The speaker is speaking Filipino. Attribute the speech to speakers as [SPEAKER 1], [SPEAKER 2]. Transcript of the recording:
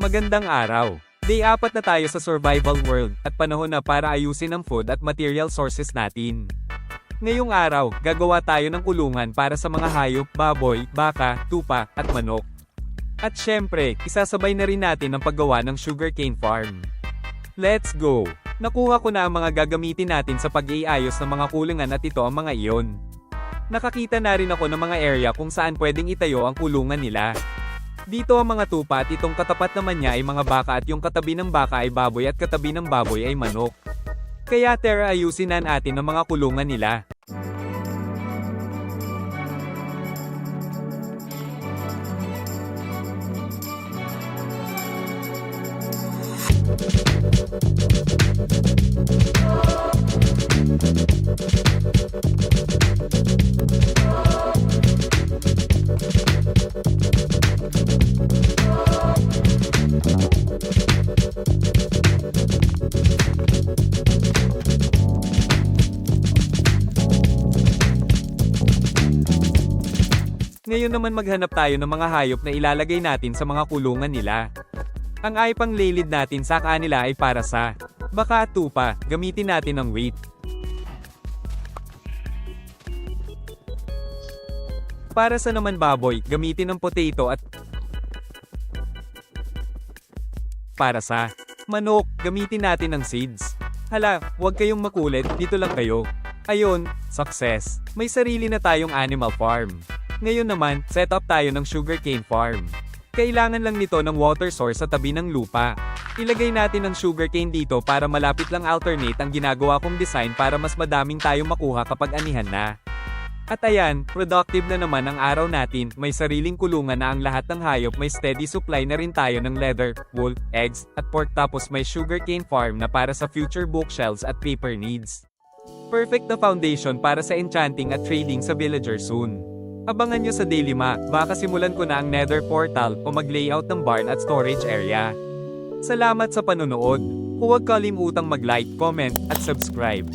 [SPEAKER 1] Magandang araw! Day 4 na tayo sa survival world at panahon na para ayusin ang food at material sources natin. Ngayong araw, gagawa tayo ng kulungan para sa mga hayop, baboy, baka, tupa, at manok. At syempre, isasabay na rin natin ang paggawa ng sugarcane farm. Let's go! Nakuha ko na ang mga gagamitin natin sa pag-iayos ng mga kulungan at ito ang mga iyon. Nakakita na rin ako ng mga area kung saan pwedeng itayo ang kulungan nila. Dito ang mga tupa at itong katapat naman niya ay mga baka at yung katabi ng baka ay baboy at katabi ng baboy ay manok. Kaya tara ayusin na natin ang mga kulungan nila. Ngayon naman maghanap tayo ng mga hayop na ilalagay natin sa mga kulungan nila. Ang ay pang lilid natin sa kanila ay para sa baka at tupa, gamitin natin ang weight. Para sa naman baboy, gamitin ang potato at para sa manok, gamitin natin ang seeds. Hala, huwag kayong makulit, dito lang kayo. Ayun, success. May sarili na tayong animal farm. Ngayon naman, set up tayo ng sugarcane farm. Kailangan lang nito ng water source sa tabi ng lupa. Ilagay natin ang sugarcane dito para malapit lang alternate ang ginagawa kong design para mas madaming tayo makuha kapag anihan na. At ayan, productive na naman ang araw natin, may sariling kulungan na ang lahat ng hayop may steady supply na rin tayo ng leather, wool, eggs, at pork tapos may sugarcane farm na para sa future bookshelves at paper needs. Perfect na foundation para sa enchanting at trading sa villager soon. Abangan nyo sa Daily Ma, baka simulan ko na ang nether portal o mag-layout ng barn at storage area. Salamat sa panonood. Huwag kalimutang mag-like, comment, at subscribe.